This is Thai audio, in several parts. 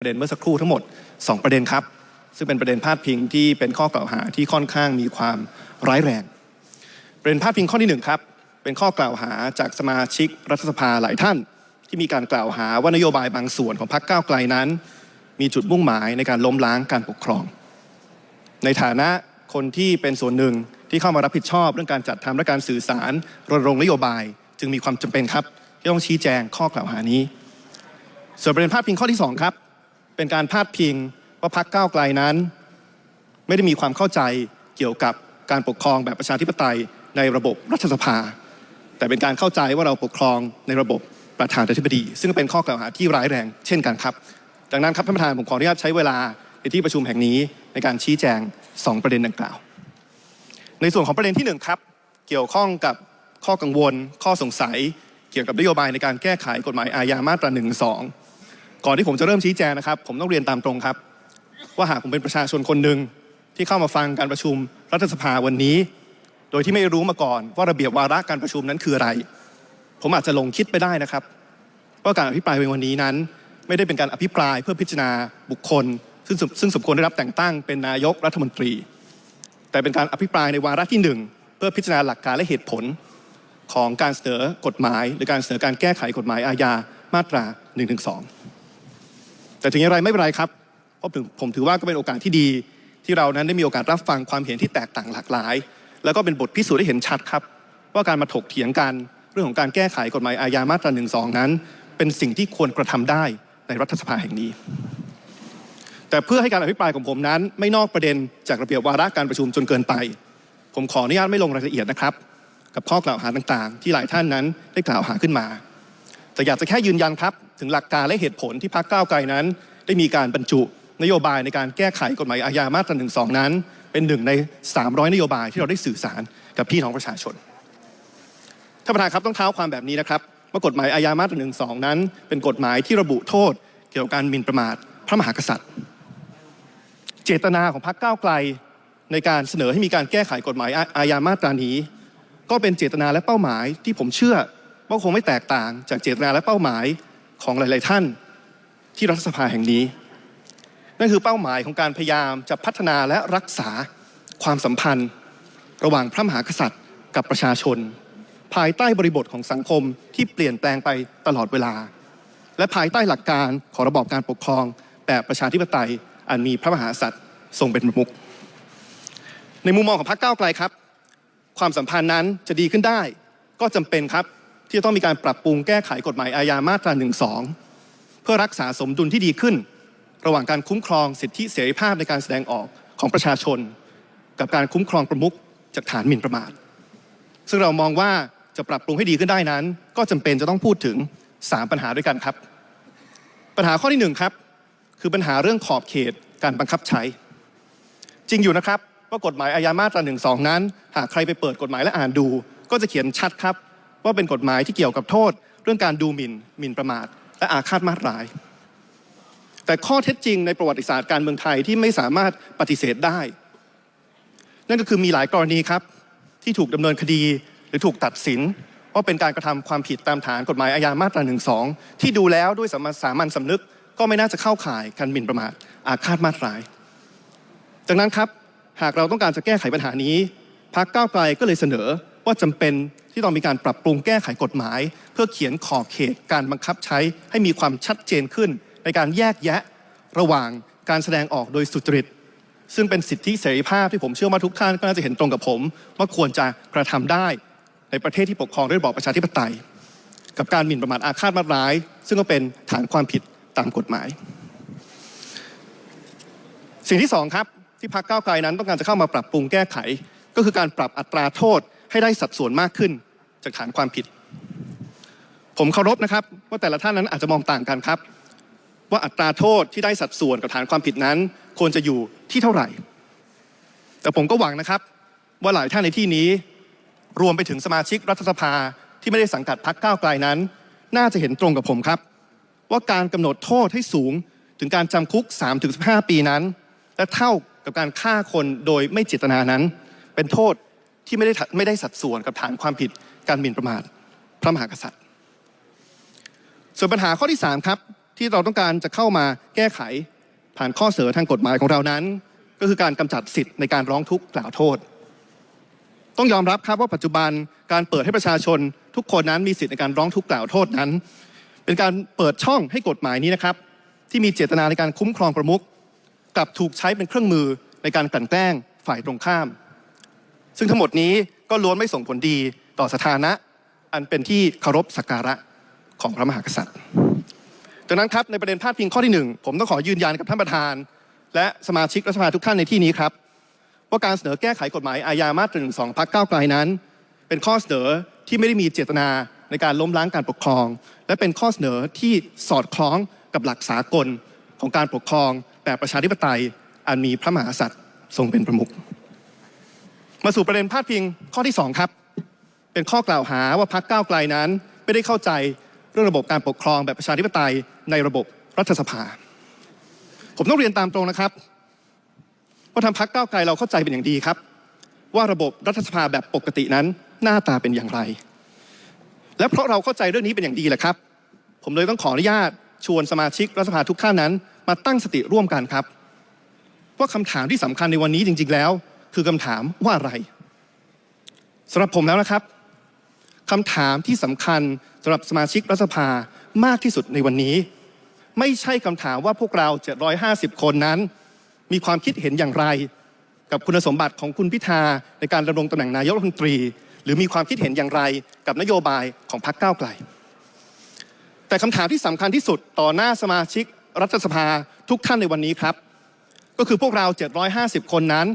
ประเด็นเมื่อสักครู่ทั้งหมด 2 ประเด็นครับ ซึ่งเป็นประเด็นพาดพิงที่เป็นข้อกล่าวหาที่ค่อนข้างมีความร้ายแรง ประเด็นพาดพิงข้อที่หนึ่งครับ เป็นข้อกล่าวหาจากสมาชิกรัฐสภาหลายท่าน ที่มีการกล่าวหาว่านโยบายบางส่วนของพรรคก้าวไกลนั้น มีจุดมุ่งหมายในการล้มล้างการปกครอง ในฐานะคนที่เป็นส่วนหนึ่งที่เข้ามารับผิดชอบเรื่องการจัดทำและการสื่อสารรณรงค์นโยบาย จึงมีความจำเป็นครับที่ต้องชี้แจงข้อกล่าวหานี้ ส่วนประเด็นพาดพิงข้อที่สองครับ เป็นการพาดพิงว่าพรรคก้าวไกลนั้น ไม่ได้มีความเข้าใจเกี่ยวกับการปกครองแบบประชาธิปไตยในระบบรัฐสภา แต่เป็นการเข้าใจว่าเราปกครองในระบบประธานาธิบดี ซึ่งเป็นข้อกล่าวหาที่ร้ายแรงเช่นกันครับ ดังนั้นครับท่านประธานผมขออนุญาตใช้เวลาในที่ประชุมแห่งนี้ในการชี้แจง 2 ประเด็นดังกล่าว ในส่วนของประเด็นที่1ครับเกี่ยวข้องกับข้อกังวล ข้อสงสัย เกี่ยวกับนโยบายในการแก้ไขกฎหมายอาญามาตรา1นึ ก่อนที่ผมจะเริ่มชี้แจงนะครับ ผมต้องเรียนตามตรงครับ ว่าหากผมเป็นประชาชนคนหนึ่งที่เข้ามาฟังการประชุมรัฐสภาวันนี้ โดยที่ไม่รู้มาก่อนว่าระเบียบวาระการประชุมนั้นคืออะไร ผมอาจจะลงคิดไปได้นะครับ ว่าการอภิปรายในวันนี้นั้น ไม่ได้เป็นการอภิปรายเพื่อพิจารณาบุคคล ซึ่งซึ่งสมควรได้รับแต่งตั้งเป็นนายกรัฐมนตรี แต่เป็นการอภิปรายในวาระที่หนึ่งเพื่อพิจารณาหลักการและเหตุผลของการเสนอกฎหมาย หรือการเสนอการแก้ไขกฎหมายอาญามาตรา1นึ แต่ถึงอย่างไรไม่เป็นไรครับเพราะผมถือว่าก็เป็นโอกาสที่ดี ที่เรานั้นได้มีโอกาสรับฟังความเห็นที่แตกต่างหลากหลาย แล้วก็เป็นบทพิสูจน์ได้เห็นชัดครับ ว่าการมาถกเถียงกันเรื่องของการแก้ไขกฎหมายอาญามาตรา1นึนั้น เป็นสิ่งที่ควรกระทำได้ในรัฐสภาแห่งนี้ แต่เพื่อให้การอภิปรายของผมนั้น ไม่นอกประเด็นจากระเบียบวาระการประชุมจนเกินไป ผมขออนุญาตไม่ลงรายละเอียดนะครับ กับข้อกล่าวหาต่างๆ ที่หลายท่านนั้นได้กล่าวหาขึ้นมา แต่อยากจะแค่ยืนยันครับ ถึงหลักการและเหตุผลที่พรรคก้าวไกลนั้น ได้มีการบรรจุนโยบายในการแก้ไขกฎหมายอาญามาตรา1นึนั้น เป็นหนึ่งใน 300 นโยบายที่เราได้สื่อสารกับพี่น้องประชาชนท่านประธานครับต้องเท้าความแบบนี้นะครับว่ากฎหมายอาญามาตรา1นึนั้น เป็นกฎหมายที่ระบุโทษ เกี่ยวกับการหมิ่นประมาทพระมหากษัตริย์ เจตนาของพรรคก้าวไกลในการเสนอให้มีการแก้ไขกฎหมายอาญามาตรานี้ ก็เป็นเจตนาและเป้าหมายที่ผมเชื่อ ว่าคงไม่แตกต่างจากเจตนาและเป้าหมายของหลาย ๆ ท่านที่รัฐสภาแห่งนี้ นั่นคือเป้าหมายของการพยายามจะพัฒนาและรักษาความสัมพันธ์ ระหว่างพระมหากษัตริย์กับประชาชน ภายใต้บริบทของสังคมที่เปลี่ยนแปลงไปตลอดเวลา และภายใต้หลักการของระบอบการปกครองแบบประชาธิปไตยอันมีพระมหากษัตริย์ทรงเป็นประมุขในมุมมองของพรรคก้าวไกลครับ ความสัมพันธ์นั้นจะดีขึ้นได้ ก็จำเป็นครับ ที่จะต้องมีการปรับปรุงแก้ไขกฎหมายอาญามาตรา1นึเพื่อรักษาสมดุลที่ดีขึ้น ระหว่างการคุ้มครองสิทธิเสรีภาพในการแสดงออกของประชาชน กับการคุ้มครองประมุขจากฐานหมิ่นประมาท ซึ่งเรามองว่าจะปรับปรุงให้ดีขึ้นได้นั้น ก็จำเป็นจะต้องพูดถึง 3 ปัญหาด้วยกันครับ ปัญหาข้อที่1ครับคือปัญหาเรื่องขอบเขตการบังคับใช้ จริงอยู่นะครับว่ากฎหมายอาญามาตรา1นึนั้น หากใครไปเปิดกฎหมายและอ่านดู ก็จะเขียนชัดครับ ว่าเป็นกฎหมายที่เกี่ยวกับโทษ เรื่องการดูหมิ่นหมิ่นประมาท และอาฆาตมาตร้าย แต่ข้อเท็จจริงในประวัติศาสตร์การเมืองไทยที่ไม่สามารถปฏิเสธได้ นั่นก็คือมีหลายกรณีครับ ที่ถูกดำเนินคดีหรือถูกตัดสินว่าเป็นการกระทำความผิดตามฐานกฎหมายอาญามาตรา1นึที่ดูแล้วด้วยสามัญสำนึกก็ไม่น่าจะเข้าข่ายการหมิ่นประมาทอาฆาตมาตร้ายจากนั้นครับหากเราต้องการจะแก้ไขปัญหานี้พรรคก้าวไกลก็เลยเสนอ ว่าจำเป็นที่ต้องมีการปรับปรุงแก้ไขกฎหมาย เพื่อเขียนขอบเขตการบังคับใช้ให้มีความชัดเจนขึ้น ในการแยกแยะระหว่างการแสดงออกโดยสุจริต ซึ่งเป็นสิทธิเสรีภาพที่ผมเชื่อว่าทุกท่านก็น่าจะเห็นตรงกับผม ว่าควรจะกระทำได้ในประเทศที่ปกครองด้วยระบอบประชาธิปไตย กับการหมิ่นประมาทอาฆาตมาร้าย ซึ่งก็เป็นฐานความผิดตามกฎหมาย สิ่งที่สองครับที่พรรคก้าวไกลนั้นต้องการจะเข้ามาปรับปรุงแก้ไข ก็คือการปรับอัตราโทษ ให้ได้สัดส่วนมากขึ้นจากฐานความผิด ผมเคารพนะครับ ว่าแต่ละท่านนั้นอาจจะมองต่างกันครับ ว่าอัตราโทษที่ได้สัดส่วนกับฐานความผิดนั้น ควรจะอยู่ที่เท่าไหร่ แต่ผมก็หวังนะครับ ว่าหลายท่านในที่นี้ รวมไปถึงสมาชิกรัฐสภาที่ไม่ได้สังกัดพรรคก้าวไกลนั้น น่าจะเห็นตรงกับผมครับ ว่าการกำหนดโทษให้สูงถึงการจำคุก 3-15 ปีนั้น และเท่ากับการฆ่าคนโดยไม่เจตนานั้น เป็นโทษ ที่ไม่ได้ไม่ได้สัดส่วนกับฐานความผิดการหมิ่นประมาทพระมหากษัตริย์ ส่วนปัญหาข้อที่ 3 ครับ ที่เราต้องการจะเข้ามาแก้ไขผ่านข้อเสนอทางกฎหมายของเรานั้น ก็คือการกำจัดสิทธิ์ในการร้องทุกข์กล่าวโทษ ต้องยอมรับครับว่าปัจจุบันการเปิดให้ประชาชน ทุกคนนั้นมีสิทธิ์ในการร้องทุกข์กล่าวโทษนั้น เป็นการเปิดช่องให้กฎหมายนี้นะครับ ที่มีเจตนาในการคุ้มครองประมุขกลับถูกใช้เป็นเครื่องมือในการกลั่นแกล้งฝ่ายตรงข้าม ซึ่งทั้งหมดนี้ก็ล้วนไม่ส่งผลดีต่อสถานะ อันเป็นที่เคารพสักการะของพระมหากษัตริย์ดังนั้นครับในประเด็นพาดพิงข้อที่หนึ่งผมต้องขอยืนยันกับท่านประธาน และสมาชิกรัฐสภาทุกท่านในที่นี้ครับว่าการเสนอแก้ไขกฎหมายอาญามาตราหนึ่งสองพักเก้าไกลนั้น เป็นข้อเสนอที่ไม่ได้มีเจตนาในการล้มล้างการปกครอง และเป็นข้อเสนอที่สอดคล้องกับหลักสากลของการปกครองแบบประชาธิปไตยอันมีพระมหากษัตริย์ทรงเป็นประมุข มาสู่ประเด็นพาดพิงข้อที่สองครับ เป็นข้อกล่าวหาว่าพักก้าวไกลนั้น ไม่ได้เข้าใจเรื่องระบบการปกครองแบบประชาธิปไตยในระบบรัฐสภา ผมต้องเรียนตามตรงนะครับว่าทางพักก้าวไกลเราเข้าใจเป็นอย่างดีครับ ว่าระบบรัฐสภาแบบปกตินั้นหน้าตาเป็นอย่างไร และเพราะเราเข้าใจเรื่องนี้เป็นอย่างดีแหละครับ ผมเลยต้องขออนุญาตชวนสมาชิกรัฐสภาทุกท่านนั้น มาตั้งสติร่วมกันครับ ว่าคำถามที่สำคัญในวันนี้จริง ๆ แล้ว คือคำถามว่าอะไรสำหรับผมแล้วนะครับคำถามที่สำคัญสำหรับสมาชิกรัฐสภามากที่สุดในวันนี้ ไม่ใช่คำถามว่าพวกเรา 750 คนนั้น มีความคิดเห็นอย่างไร กับคุณสมบัติของคุณพิธาในการดำรงตำแหน่งนายกรัฐมนตรี หรือมีความคิดเห็นอย่างไร กับนโยบายของพรรคก้าวไกล แต่คำถามที่สำคัญที่สุดต่อหน้าสมาชิกรัฐสภาทุกท่านในวันนี้ครับ ก็คือพวกเรา 750 คนนั้น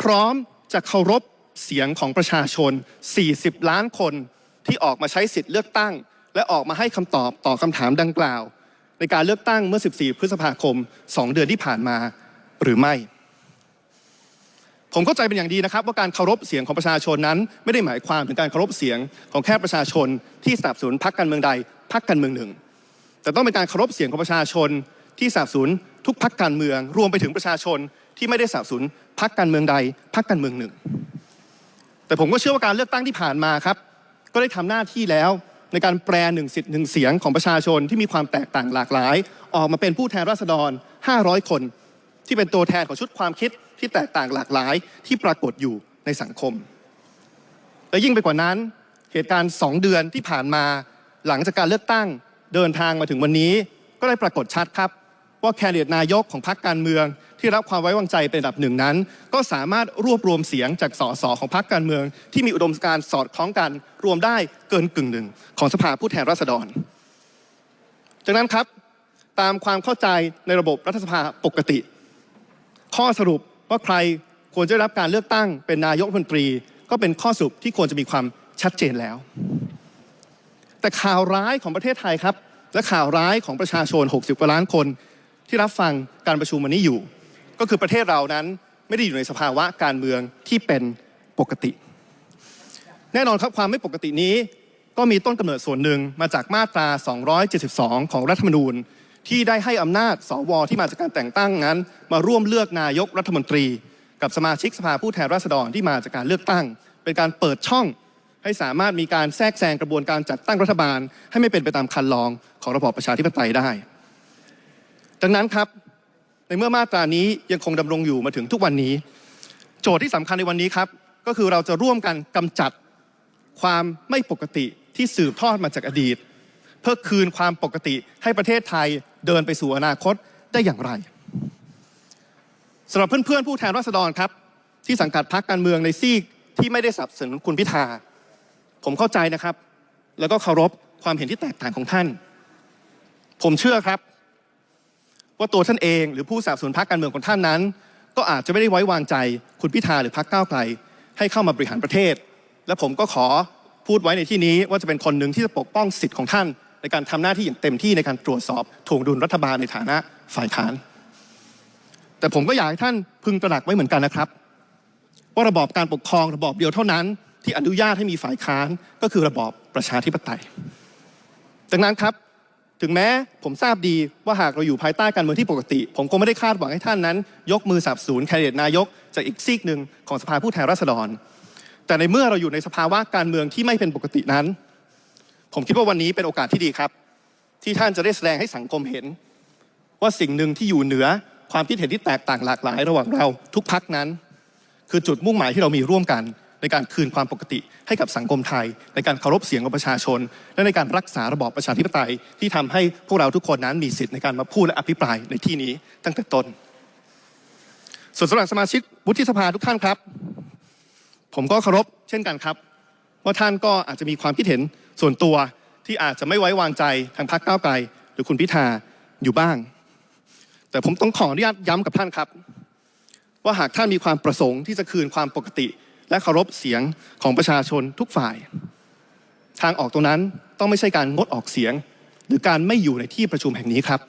พร้อมจะเคารพเสียงของประชาชน 40 ล้านคนที่ออกมาใช้สิทธิ์เลือกตั้ง และออกมาให้คำตอบต่อคำถามดังกล่าว ในการเลือกตั้งเมื่อ 14 พฤษภาคม 2 เดือนที่ผ่านมาหรือไม่ ผมเข้าใจเป็นอย่างดีนะครับ ว่าการเคารพเสียงของประชาชนนั้น ไม่ได้หมายความถึงการเคารพเสียงของแค่ประชาชน ที่สนับสนุนพรรคการเมืองใดพรรคการเมืองหนึ่ง แต่ต้องเป็นการเคารพเสียงของประชาชนที่สนับสนุนทุกพรรคการเมือง รวมไปถึงประชาชนที่ไม่ได้สนับสนุน พรรคการเมืองใดพรรคการเมืองหนึ่ง แต่ผมก็เชื่อว่าการเลือกตั้งที่ผ่านมาครับ ก็ได้ทำหน้าที่แล้วในการแปลหนึ่งสิทธิ์หนึ่งเสียงของประชาชนที่มีความแตกต่างหลากหลาย ออกมาเป็นผู้แทนราษฎร 500 คน ที่เป็นตัวแทนของชุดความคิดที่แตกต่างหลากหลายที่ปรากฏอยู่ในสังคม และยิ่งไปกว่านั้น เหตุการณ์ 2 เดือนที่ผ่านมา หลังจากการเลือกตั้งเดินทางมาถึงวันนี้ ก็ได้ปรากฏชัดครับ ว่าแคนดิเดตนายกของพรรคการเมือง ที่รับความไว้วางใจเป็นอันดับหนึ่งนั้น ก็สามารถรวบรวมเสียงจากสสของพรรคการเมือง ที่มีอุดมการณ์สอดคล้องกันรวมได้เกินกึ่งหนึ่งของสภาผู้แทนราษฎรจากนั้นครับตามความเข้าใจในระบบรัฐสภาปกติ ข้อสรุปว่าใครควรจะรับการเลือกตั้งเป็นนายกรัฐมนตรี ก็เป็นข้อสรุปที่ควรจะมีความชัดเจนแล้ว แต่ข่าวร้ายของประเทศไทยครับ และข่าวร้ายของประชาชน 60 กว่าล้านคน ที่รับฟังการประชุมวันนี้อยู่ ก็คือประเทศเรานั้นไม่ได้อยู่ในสภาวะการเมืองที่เป็นปกติ แน่นอนครับความไม่ปกตินี้ ก็มีต้นกำเนิดส่วนหนึ่งมาจากมาตรา 272 ของรัฐธรรมนูญ ที่ได้ให้อำนาจสวที่มาจากการแต่งตั้งนั้น มาร่วมเลือกนายกรัฐมนตรี กับสมาชิกสภาผู้แทนราษฎรที่มาจากการเลือกตั้ง เป็นการเปิดช่องให้สามารถมีการแทรกแซงกระบวนการจัดตั้งรัฐบาล ให้ไม่เป็นไปตามคันลองของระบอบประชาธิปไตยได้ ดังนั้นครับในเมื่อมาตรานี้ยังคงดำรงอยู่มาถึงทุกวันนี้ โจทย์ที่สำคัญในวันนี้ครับ ก็คือเราจะร่วมกันกำจัดความไม่ปกติที่สืบทอดมาจากอดีต เพื่อคืนความปกติให้ประเทศไทยเดินไปสู่อนาคตได้อย่างไรสำหรับเพื่อนๆผู้แทนราษฎรครับ ที่สังกัดพรรคการเมืองในซีกที่ไม่ได้สนับสนุนคุณพิธา ผมเข้าใจนะครับ แล้วก็เคารพความเห็นที่แตกต่างของท่าน ผมเชื่อครับ ว่าตัวท่านเองหรือผู้สนับสนุนพรรคการเมืองของท่านนั้น ก็อาจจะไม่ได้ไว้วางใจคุณพิธาหรือพรรคก้าวไกลให้เข้ามาบริหารประเทศ และผมก็ขอพูดไว้ในที่นี้ว่าจะเป็นคนหนึ่งที่จะปกป้องสิทธิ์ของท่าน ในการทำหน้าที่อย่างเต็มที่ในการตรวจสอบถ่วงดุลรัฐบาลในฐานะฝ่ายค้าน แต่ผมก็อยากให้ท่านพึงตระหนักไว้เหมือนกันนะครับ ว่าระบอบการปกครองระบอบเดียวเท่านั้น ที่อนุญาตให้มีฝ่ายค้านก็คือระบอบประชาธิปไตยดังนั้นครับ ถึงแม้ผมทราบดีว่าหากเราอยู่ภายใต้การเมืองที่ปกติ ผมคงไม่ได้คาดหวังให้ท่านนั้น ยกมือสนับสนุนแคนดิเดตนายกจากอีกซีกหนึ่งของสภาผู้แทนราษฎร แต่ในเมื่อเราอยู่ในสภาวะการเมืองที่ไม่เป็นปกตินั้น ผมคิดว่าวันนี้เป็นโอกาสที่ดีครับ ที่ท่านจะได้แสดงให้สังคมเห็น ว่าสิ่งหนึ่งที่อยู่เหนือความคิดเห็นที่แตกต่างหลากหลาย ระหว่างเราทุกพักนั้น คือจุดมุ่งหมายที่เรามีร่วมกัน ในการคืนความปกติให้กับสังคมไทย ในการเคารพเสียงของประชาชน และในการรักษาระบอบประชาธิปไตย ที่ทำให้พวกเราทุกคนนั้นมีสิทธิ์ในการมาพูดและอภิปรายในที่นี้ตั้งแต่ต้น ส่วนสำหรับสมาชิกวุฒิสภาทุกท่านครับ ผมก็เคารพเช่นกันครับ ว่าท่านก็อาจจะมีความคิดเห็นส่วนตัวที่อาจจะไม่ไว้วางใจทางพรรคก้าวไกล หรือคุณพิธาอยู่บ้าง แต่ผมต้องขออนุญาตย้ำกับท่านครับ ว่าหากท่านมีความประสงค์ที่จะคืนความปกติ และเคารพเสียงของประชาชนทุกฝ่าย ทางออกตรงนั้นต้องไม่ใช่การงดออกเสียง หรือการไม่อยู่ในที่ประชุมแห่งนี้ครับ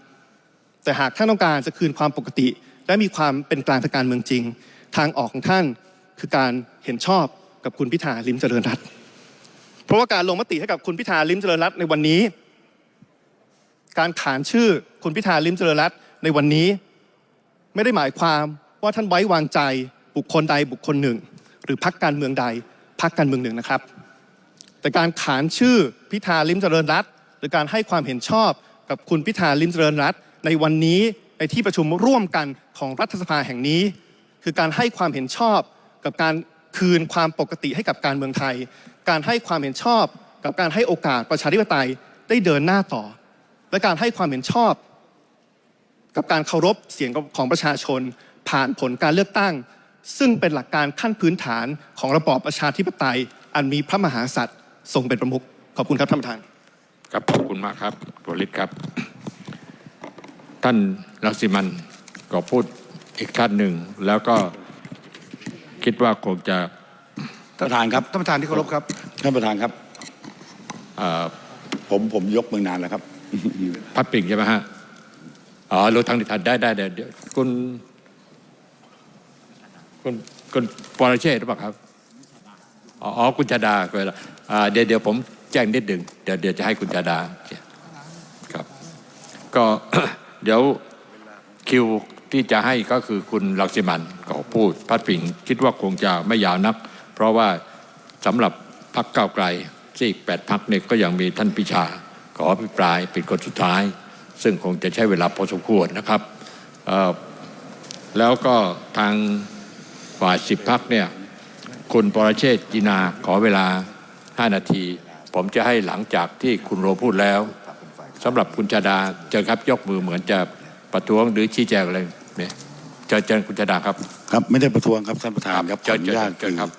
แต่หากท่านต้องการจะคืนความปกติ และมีความเป็นกลางทางการเมืองจริง ทางออกของท่านคือการเห็นชอบกับคุณพิธาลิมเจริญรัตน์เพราะว่าการลงมติให้กับคุณพิธาลิมเจริญรัตน์ในวันนี้ การขานชื่อคุณพิธาลิมเจริญรัตน์ในวันนี้ ไม่ได้หมายความว่าท่านไว้วางใจบุคคลใดบุคคลหนึ่ง หรือพรรคการเมืองใดพรรคการเมืองหนึ่งนะครับ แต่การขานชื่อพิธาลิมเจริญรัตหรือการให้ความเห็นชอบกับคุณพิธาลิมเจริญรัตในวันนี้ในที่ประชุมร่วมกันของรัฐสภาแห่งนี้ คือการให้ความเห็นชอบกับการคืนความปกติให้กับการเมืองไทย การให้ความเห็นชอบกับการให้โอกาสประชาธิปไตยได้เดินหน้าต่อ และการให้ความเห็นชอบ กับการเคารพเสียงของประชาชน ผ่านผลการเลือกตั้ง ซึ่งเป็นหลักการขั้นพื้นฐานของระบอบประชาธิปไตย อันมีพระมหากษัตริย์ทรงเป็นประมุขขอบคุณครับท่านประธานครับขอบคุณมากครับตัวฤทธิ์ครับ ท่านรังสิมันก็พูดอีกท่านหนึ่ง แล้วก็คิดว่าคงจะท่านประธานครับท่านประธานที่เคารพครับท่านประธานครับเอ่อผมผมยกมือนานแล้วครับ พัดปิ่งใช่ไหมฮะอ๋อรู้ทางทันได้ได้เดี๋ยวเดี๋ยวคุณ คุณคุณปรเชษหรือเปล่าครับอ๋ออคุณชาดาเวลาเดี๋ยวเดี๋ยวผมแจ้งนิดหนึ่งเดี๋ยวเดี๋ยวจะให้คุณชาดาครับ ก็เดี๋ยวคิวที่จะให้ก็คือคุณลักษิมันก็พูดพัดผิงคิดว่าคงจะไม่ยาวนัก เพราะว่าสำหรับพักเก้าไกลซีกแปดพักเนี่ยก็ยังมีท่านพิชา ขออภิปรายเป็นคนสุดท้าย ซึ่งคงจะใช้เวลาพอสมควรนะครับแล้วก็ทาง ฝ่ายสิบพักเนี่ยคุณปรเชษฐ์จีนาขอเวลา 5 นาที ผมจะให้หลังจากที่คุณโรพูดแล้วสำหรับคุณชาดาเจอครับยกมือเหมือนจะประท้วงหรือชี้แจงอะไรเนี่ยเจอเจอคุณชาดาครับ ครับไม่ได้ประท้วงครับท่านประธานครับขอเชิอญนุญาตเชิญคือครับ